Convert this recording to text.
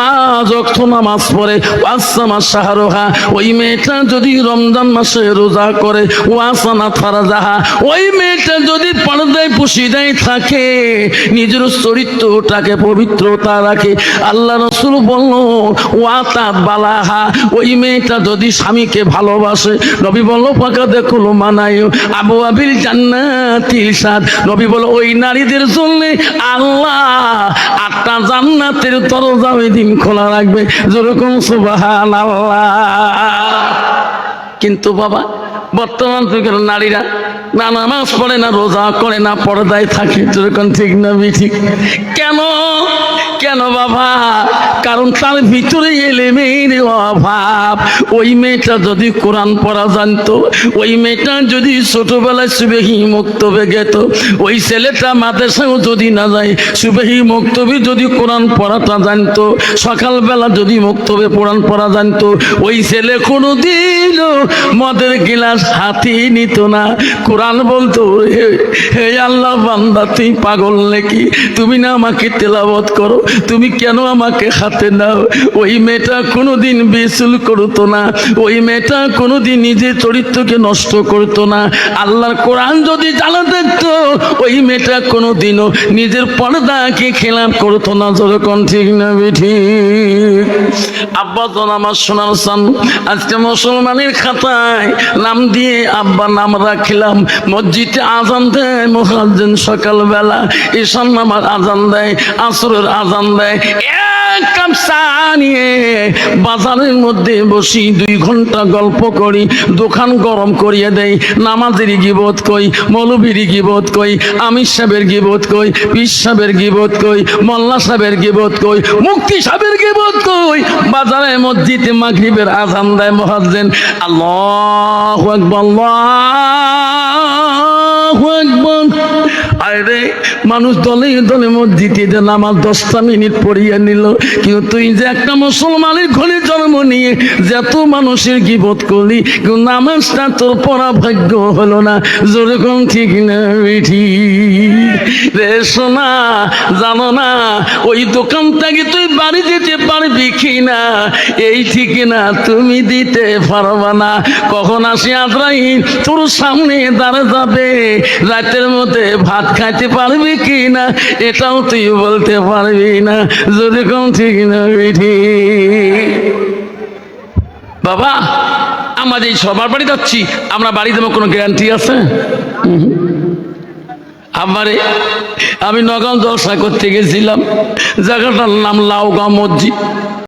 পাঁচ অক্ষ নামাজ পড়ে ওয়াসামা শাহরোহা, ওই মেয়েটা যদি রমজান মাসে রোজা করে ওয়াসানা ফারাজাহা, ওই মেয়েটা যদি পর্দায় পুশিদায় থাকে, নিজের চরিত্রটাকে পবিত্রতা রাখে, আল্লাহ রসুল বলল ওয়াতা বালাহা ওই মেয়েটা যদি স্বামীকে ভালোবাসে, নবী বলল ফাঁকা দেখো মানায় আবু আবিল জান্নাতিল সাদ নবী বলল, ওই নারীদের জন্য আল্লাহ আটটা জান্নাতের দরজা ওই দিন খোলা রাখবে। যেরকম সুবাহান কিন্তু বাবা, বর্তমান যুগের নারীরা না নামাজ পড়ে না, রোজা করে না, পর্দায় থাকে, যেরকম ঠিক না ঠিক কেন? কেন বাবা? কারণ তার ভিতরে এলেমের অভাব। ওই মেয়েটা যদি কোরআন পড়া জানতো, ওই মেয়েটা যদি ছোটবেলায় সুবেহি মুক্তবে গেত, ওই ছেলেটা মাদ্রাসাও যদি না যায়, সুবেহি মুক্তবে যদি কোরআন পড়াটা জানতো, সকালবেলা যদি মুক্তবে কোরআন পড়া জানতো, ওই ছেলে কোনো দিন মদের গিলাস হাতি নিত না। কোরআন বলতো, হে আল্লাহ বান্দা, তুই পাগল নাকি? তুমি না আমাকে তেলাবত করো, তুমি কেন আমাকে হাতে নাও ওই মেয়েটা কোনোদিন বেসুল করতো না, ওই মেয়েটা কোনোদিন নিজের চরিত্রকে নষ্ট করতো না। আল্লাহর কোরআন যদি জানা দেখতো, ওই মেয়েটা কোনোদিনও নিজের পর্দাকে খেলাপ করতো না। যেরকম ঠিক না ঠিক। আব্বা তো আমার সোনার সান আজকে মুসলমানের খাতায় নাম দিয়ে আব্বা নাম রাখিলাম। মসজিদে আজান দেয় মহাজন সকালবেলা, ঈশান নামার আজান দেয়, আসরের আজান দেয়। বাজারের মধ্যে বসি দুই ঘণ্টা গল্প করি, দোকান গরম করিয়ে দেয় নামাজের গিবোধ কই, মৌলবীর গিবোধ কই, আমির সাহেবের গিবোধ কই, পীর সাহেবের গিবোধ কই, মোল্লা সাহেবের গিবোধ কই মুক্তি সাহেবের গিবোধ কই বাজারে মসজিদে মাগরিবের আজান দেয় মহাজ্জেন। আল্লাহু আকবার আল্লাহু আকবার। আরে মানুষ দলে দলে মসজিদে নামাজ দশটা মিনিট পড়িয়ে নিল। কিন্তু তুই যে একটা মুসলমানের ঘরে জন্ম নিয়ে যত মানুষের গিবত করলি, কিন্তু নামাজটা তোর পড়া ভাগ্য হলো না। যেরকম ঠিক না, বেঠি। রে সোনা, জানো না, ওই দোকান থেকে তুই বাড়ি দিতে পারবি কি না এই ঠিক না তুমি দিতে পারবা না। কখন আসি আজরাইল, তোর সামনে দাঁড়া যাবে রাতের মধ্যে ভাত খাইতে পারবি কি না এটাও তুই বলতে পারবি না যদি ঠিক না বেঠি বাবা, আমাদের সবার বাড়ি যাচ্ছি, আমরা বাড়ি দেবো, কোনো গ্যারান্টি আছে? আমারে আমি নগাঁও জলসা করতে গেছিলাম, জায়গাটার নাম লাউগাঁও মসজিদ।